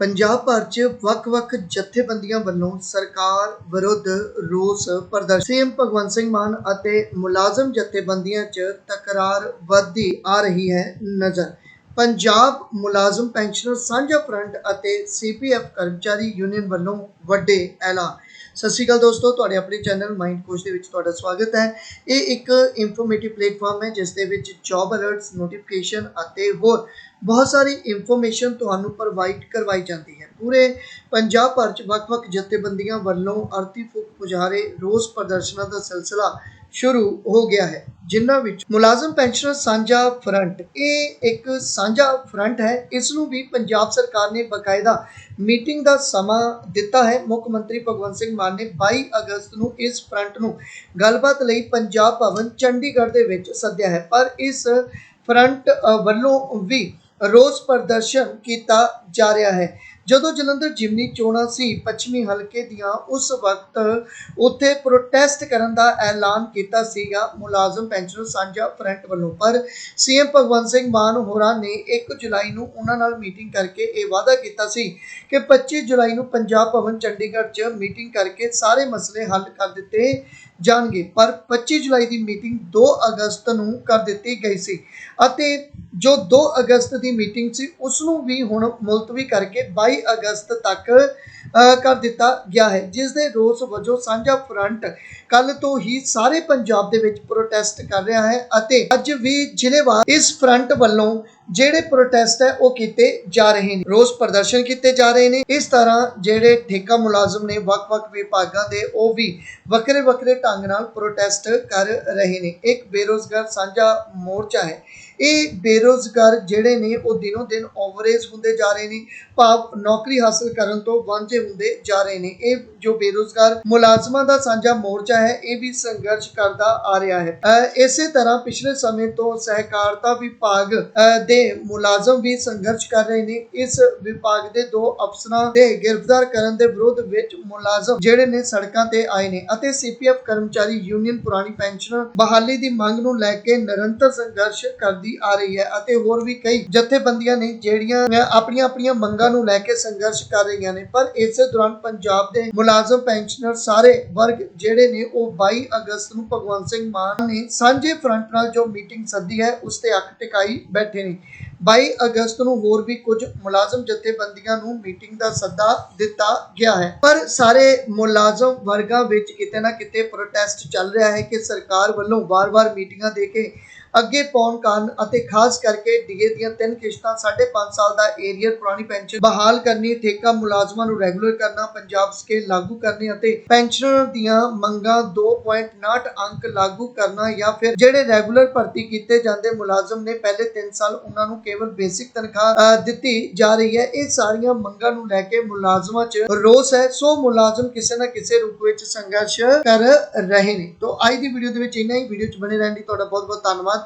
ਪੰਜਾਬ ਭਰ 'ਚ ਵੱਖ-ਵੱਖ ਜਥੇਬੰਦੀਆਂ ਵੱਲੋਂ ਸਰਕਾਰ ਵਿਰੁੱਧ ਰੋਸ ਪ੍ਰਦਰਸ਼ਨ। ਸੀਐਮ ਭਗਵੰਤ ਸਿੰਘ ਮਾਨ ਅਤੇ ਮੁਲਾਜ਼ਮ ਜਥੇਬੰਦੀਆਂ 'ਚ ਤਕਰਾਰ ਵੱਧਦੀ ਆ ਰਹੀ ਹੈ ਨਜ਼ਰ। ਪੰਜਾਬ ਮੁਲਾਜ਼ਮ ਪੈਨਸ਼ਨਰ ਸਾਂਝਾ ਫਰੰਟ ਅਤੇ ਸੀਪੀਐਫ ਕਰਮਚਾਰੀ ਯੂਨੀਅਨ ਵੱਲੋਂ ਵੱਡੇ ਐਲਾਨ। ਸਤਿ ਸ਼੍ਰੀ ਅਕਾਲ ਦੋਸਤੋ, ਤੁਹਾਡੇ ਆਪਣੇ ਚੈਨਲ ਮਾਈਂਡ ਕੋਚ ਦੇ ਵਿੱਚ ਤੁਹਾਡਾ ਸਵਾਗਤ ਹੈ। ਇਹ ਇੱਕ ਇਨਫੋਰਮੇਟਿਵ ਪਲੇਟਫਾਰਮ ਹੈ, ਜਿਸ ਦੇ ਵਿੱਚ ਜੌਬ ਅਲਰਟਸ ਨੋਟੀਫਿਕੇਸ਼ਨ ਅਤੇ ਹੋਰ ਬਹੁਤ ਸਾਰੀ ਇਨਫੋਰਮੇਸ਼ਨ ਤੁਹਾਨੂੰ ਪ੍ਰੋਵਾਈਡ ਕਰਵਾਈ ਜਾਂਦੀ ਹੈ। ਪੂਰੇ ਪੰਜਾਬ ਭਰ ਚ ਵੱਖ-ਵੱਖ ਜਥੇਬੰਦੀਆਂ ਵੱਲੋਂ ਅਰਤੀ ਫੂਕ ਪੁਜਾਰੇ ਰੋਸ ਪ੍ਰਦਰਸ਼ਨਾਂ ਦਾ ਸਿਲਸਿਲਾ ਸ਼ੁਰੂ ਹੋ ਗਿਆ ਹੈ, ਜਿਨ੍ਹਾਂ ਵਿੱਚ ਮੁਲਾਜ਼ਮ ਪੈਨਸ਼ਨਰ ਸਾਂਝਾ ਫਰੰਟ, ਇਹ ਇੱਕ ਸਾਂਝਾ ਫਰੰਟ ਹੈ, ਇਸ ਨੂੰ ਵੀ ਪੰਜਾਬ ਸਰਕਾਰ ਨੇ ਬਕਾਇਦਾ ਮੀਟਿੰਗ ਦਾ ਸਮਾਂ ਦਿੱਤਾ ਹੈ। ਮੁੱਖ ਮੰਤਰੀ ਭਗਵੰਤ ਸਿੰਘ ਮਾਨ ਨੇ 22 ਅਗਸਤ ਨੂੰ ਇਸ ਫਰੰਟ ਨੂੰ ਗੱਲਬਾਤ ਲਈ ਪੰਜਾਬ ਭਵਨ ਚੰਡੀਗੜ੍ਹ ਦੇ ਵਿੱਚ ਸੱਦਿਆ ਹੈ, ਪਰ ਇਸ ਫਰੰਟ ਵੱਲੋਂ ਵੀ ਰੋਸ ਪ੍ਰਦਰਸ਼ਨ ਕੀਤਾ ਜਾ ਰਿਹਾ ਹੈ। ਜਦੋਂ ਜਲੰਧਰ ਜਿਮਨੀ ਚੋਣਾਂ ਸੀ, ਪੱਛਮੀ ਹਲਕੇ ਦੀਆਂ ਉਸ ਵਕਤ ਉੱਥੇ ਪ੍ਰੋਟੈਸਟ ਕਰਨ ਦਾ ਐਲਾਨ ਕੀਤਾ ਸੀਗਾ। ਮੁਲਾਜ਼ਮ ਪੈਨਸ਼ਨਰ ਸਾਂਝਾ ਫਰੰਟ ਵੱਲੋਂ, ਪਰ ਸੀਐਮ ਭਗਵੰਤ ਸਿੰਘ ਮਾਨ ਹੋਰਾਂ ਨੇ 1 ਜੁਲਾਈ ਨੂੰ ਉਹਨਾਂ ਨਾਲ ਮੀਟਿੰਗ ਕਰਕੇ ਇਹ ਵਾਅਦਾ ਕੀਤਾ ਸੀ ਕਿ 25 ਜੁਲਾਈ ਨੂੰ ਪੰਜਾਬ ਭਵਨ, ਚੰਡੀਗੜ੍ਹ 'ਚ ਮੀਟਿੰਗ ਕਰਕੇ ਸਾਰੇ ਮਸਲੇ ਹੱਲ ਕਰ ਦਿੱਤੇ ਜਾਣਗੇ। ਪਰ 25 ਜੁਲਾਈ ਦੀ ਮੀਟਿੰਗ 2 ਅਗਸਤ ਨੂੰ ਕਰ ਦਿੱਤੀ ਗਈ ਸੀ ਅਤੇ ਜੋ 2 ਅਗਸਤ ਦੀ ਮੀਟਿੰਗ ਸੀ ਉਸ ਨੂੰ ਵੀ ਹੁਣ ਮੁਲਤਵੀ ਕਰਕੇ 22 ਅਗਸਤ ਤੱਕ ਕਰ ਦਿੱਤਾ ਗਿਆ ਹੈ। ਜਿਸ ਦੇ ਰੋਸ ਵਜੋਂ ਸਾਂਝਾ ਫਰੰਟ ਕੱਲ ਤੋਂ ਹੀ ਸਾਰੇ ਪੰਜਾਬ ਦੇ ਵਿੱਚ ਪ੍ਰੋਟੈਸਟ ਕਰ ਰਿਹਾ ਹੈ ਅਤੇ ਅੱਜ ਵੀ ਜ਼ਿਲ੍ਹੇਵਾਰ ਇਸ ਫਰੰਟ ਵੱਲੋਂ ਜਿਹੜੇ ਪ੍ਰੋਟੈਸਟ ਹੈ, ਉਹ ਕੀਤੇ ਜਾ ਰਹੇ ਨੇ। ਰੋਸ ਪ੍ਰਦਰਸ਼ਨ ਕੀਤੇ ਜਾ ਰਹੇ ਨੇ। ਇਸ ਤਰ੍ਹਾਂ ਜਿਹੜੇ ਠੇਕਾ ਮੁਲਾਜ਼ਮ ਨੇ, ਵੱਖ-ਵੱਖ ਵਿਭਾਗਾਂ ਦੇ, ਉਹ ਵੀ ਵੱਖਰੇ ਵੱਖਰੇ ਢੰਗ ਨਾਲ ਪ੍ਰੋਟੈਸਟ ਕਰ ਰਹੇ ਨੇ। ਇੱਕ ਬੇਰੋਜ਼ਗਾਰ ਸਾਂਝਾ ਮੋਰਚਾ ਹੈ। ਇਹ ਬੇਰੋਜ਼ਗਾਰ ਜਿਹੜੇ ਨੇ, ਉਹ ਦਿਨੋਂ ਦਿਨ ਓਵਰੇਜ ਹੁੰਦੇ ਜਾ ਰਹੇ ਨੇ। ਭਾਵ ਨੌਕਰੀ ਹਾਸਲ ਕਰਨ ਤੋਂ ਵਾਂਝੇ ਹੁੰਦੇ ਜਾ ਰਹੇ ਨੇ। ਇਹ ਜੋ ਬੇਰੋਜ਼ਗਾਰ ਮੁਲਾਜ਼ਮਾਂ ਦਾ ਸਾਂਝਾ ਮੋਰਚਾ ਹੈ, ਇਹ ਵੀ ਸੰਘਰਸ਼ ਕਰਦਾ ਆ ਰਿਹਾ ਹੈ। ਇਸੇ ਤਰ੍ਹਾਂ ਪਿਛਲੇ ਸਮੇਂ ਤੋਂ ਸਹਿਕਾਰਤਾ ਵਿਭਾਗ ਦੇ ਦੇ ਮੁਲਾਜ਼ਮ ਵੀ ਸੰਘਰਸ਼ ਕਰ ਰਹੇ ਨੇ। ਇਸ ਵਿਭਾਗ ਦੇ ਦੋ ਅਫਸਰਾਂ ਦੇ ਗ੍ਰਿਫਤਾਰ ਕਰਨ ਦੇ ਵਿਰੋਧ ਵਿੱਚ ਮੁਲਾਜ਼ਮ ਜਿਹੜੇ ਨੇ ਸੜਕਾਂ ਤੇ ਆਏ ਨੇ ਅਤੇ ਸੀਪੀਐਫ ਕਰਮਚਾਰੀ ਯੂਨੀਅਨ ਪੁਰਾਣੀ ਪੈਨਸ਼ਨ ਬਹਾਲੀ ਦੀ ਮੰਗ ਨੂੰ ਲੈ ਕੇ ਨਿਰੰਤਰ ਸੰਘਰਸ਼ ਕਰਦੀ ਆ ਰਹੀ ਹੈ ਅਤੇ ਹੋਰ ਵੀ ਕਈ ਜਥੇਬੰਦੀਆਂ ਨੇ ਜਿਹੜੀਆਂ ਆਪਣੀਆਂ ਆਪਣੀਆਂ ਮੰਗਾਂ ਨੂੰ ਲੈ ਕੇ ਸੰਘਰਸ਼ ਕਰ ਰਹੀਆਂ ਨੇ। ਪਰ ਇਸੇ ਦੌਰਾਨ ਪੰਜਾਬ ਦੇ ਮੁਲਾਜ਼ਮ ਪੈਨਸ਼ਨਰ ਸਾਰੇ ਵਰਗ ਜਿਹੜੇ ਨੇ ਉਹ 22 ਅਗਸਤ ਨੂੰ ਭਗਵੰਤ ਸਿੰਘ ਮਾਨ ਨੇ ਸਾਂਝੇ ਫਰੰਟ ਨਾਲ ਜੋ ਮੀਟਿੰਗ ਸੱਦੀ ਹੈ, ਉਸ ਤੇ ਅੱਖ ਟਿਕਾਈ ਬੈਠੇ ਨੇ। 22 ਅਗਸਤ ਨੂੰ ਹੋਰ ਵੀ ਕੁਝ ਮੁਲਾਜ਼ਮ ਜਥੇਬੰਦੀਆਂ ਨੂੰ ਮੀਟਿੰਗ ਦਾ ਸੱਦਾ ਦਿੱਤਾ ਗਿਆ ਹੈ। ਪਰ ਸਾਰੇ ਮੁਲਾਜ਼ਮ ਵਰਗਾਂ ਵਿੱਚ ਕਿਤੇ ਨਾ ਕਿਤੇ ਪ੍ਰੋਟੈਸਟ ਚੱਲ ਰਿਹਾ ਹੈ ਕਿ ਸਰਕਾਰ ਵੱਲੋਂ ਵਾਰ-ਵਾਰ ਮੀਟਿੰਗਾਂ ਦੇ ਕੇ ਅੱਗੇ ਪਾਉਣ ਕਾਰਨ ਅਤੇ ਖਾਸ ਕਰਕੇ ਡੀਏ ਦੀਆਂ ਤਿੰਨ ਕਿਸ਼ਤਾਂ 5.5 ਸਾਲ ਦਾ ਏਰੀਅਰ ਪੁਰਾਣੀ ਪੈਨਸ਼ਨ ਬਹਾਲ ਕਰਨੀ, ਠੇਕਾ ਮੁਲਾਜ਼ਮਾਂ ਨੂੰ ਰੈਗੂਲਰ ਕਰਨਾ, ਪੰਜਾਬ ਸਕੇਲ ਲਾਗੂ ਕਰਨੀ ਅਤੇ ਪੈਨਸ਼ਨਰਾਂ ਦੀਆਂ ਮੰਗਾਂ 2.9 ਅੰਕ ਲਾਗੂ ਕਰਨਾ ਜਾਂ ਫਿਰ ਜਿਹੜੇ ਰੈਗੂਲਰ ਭਰਤੀ ਕੀਤੇ ਜਾਂਦੇ ਮੁਲਾਜ਼ਮ ਨੇ ਪਹਿਲੇ 3 ਸਾਲ ਉਹਨਾਂ ਨੂੰ ਕੇਵਲ ਬੇਸਿਕ ਤਨਖਾਹ ਦਿੱਤੀ ਜਾ ਰਹੀ ਹੈ। ਇਹ ਸਾਰੀਆਂ ਮੰਗਾਂ ਨੂੰ ਲੈ ਕੇ ਮੁਲਾਜ਼ਮਾਂ 'ਚ ਰੋਸ ਹੈ। ਸੋ ਮੁਲਾਜ਼ਮ ਕਿਸੇ ਨਾ ਕਿਸੇ ਰੂਪ ਵਿੱਚ ਸੰਘਰਸ਼ ਕਰ ਰਹੇ ਨੇ। ਤੋਂ ਅੱਜ ਦੀ ਵੀਡੀਓ ਦੇ ਵਿੱਚ ਇੰਨਾ ਹੀ। ਵੀਡੀਓ 'ਚ ਬਣੇ ਰਹਿਣ ਲਈ ਤੁਹਾਡਾ ਬਹੁਤ ਬਹੁਤ ਧੰਨਵਾਦ।